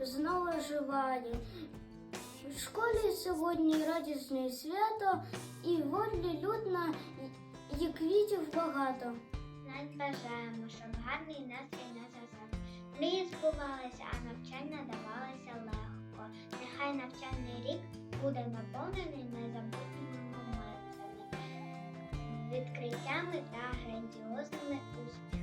знову оживає. В школі сьогодні радісне свято і волі людно, і квітів багато. Нам бажаємо, щоб гарний настрій нас зазав. Мрії збувалися, а навчання давалося легко. Нехай навчальний рік буде наповнений незабутніми моментами, відкриттями та грандіозними успіхами.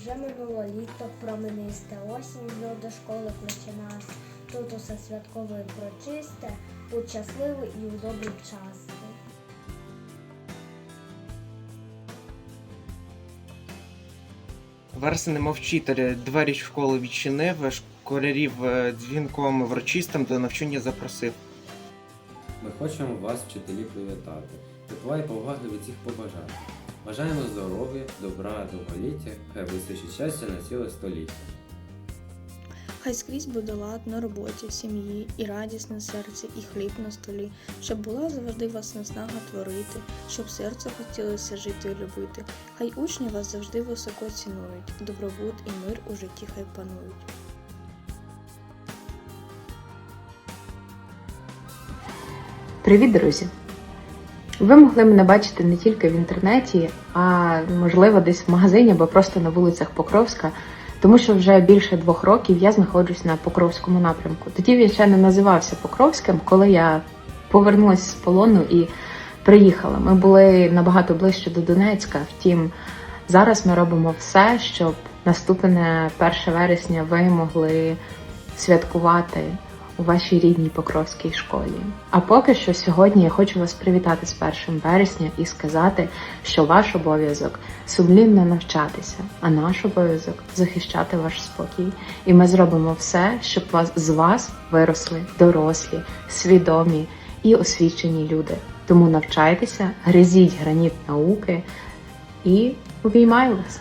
Вже минуло літо, променисте, осінь знов до школи кличе. Тут усе святкове і прочисте, будь щасливий і у добрий час. Вересень, немов вчитель, двері школи відчинив, школярів е, дзвінком врочистим до навчання запросив. Ми хочемо вас, вчителі, привітати. Тепла і поваги від всіх побажати. Бажаємо здоров'я, добра, довголіття, хай вистачить щастя на ціле століття. Хай скрізь буде лад на роботі, в сім'ї, і радість на серці, і хліб на столі, щоб була завжди вас наснага творити, щоб серце хотілося жити і любити. Хай учні вас завжди високо цінують, добробут і мир у житті хай панують. Привіт, друзі! Ви могли мене бачити не тільки в інтернеті, а можливо десь в магазині або просто на вулицях Покровська, тому що вже більше двох років я знаходжусь на Покровському напрямку. Тоді він ще не називався Покровським, коли я повернулася з полону і приїхала. Ми були набагато ближче до Донецька. Втім, зараз ми робимо все, щоб наступне 1 вересня ви могли святкувати у вашій рідній Покровській школі. А поки що сьогодні я хочу вас привітати з 1 вересня і сказати, що ваш обов'язок сумлінно навчатися, а наш обов'язок захищати ваш спокій. І ми зробимо все, щоб вас з вас виросли дорослі, свідомі і освічені люди. Тому навчайтеся, гризіть граніт науки і обіймаю вас.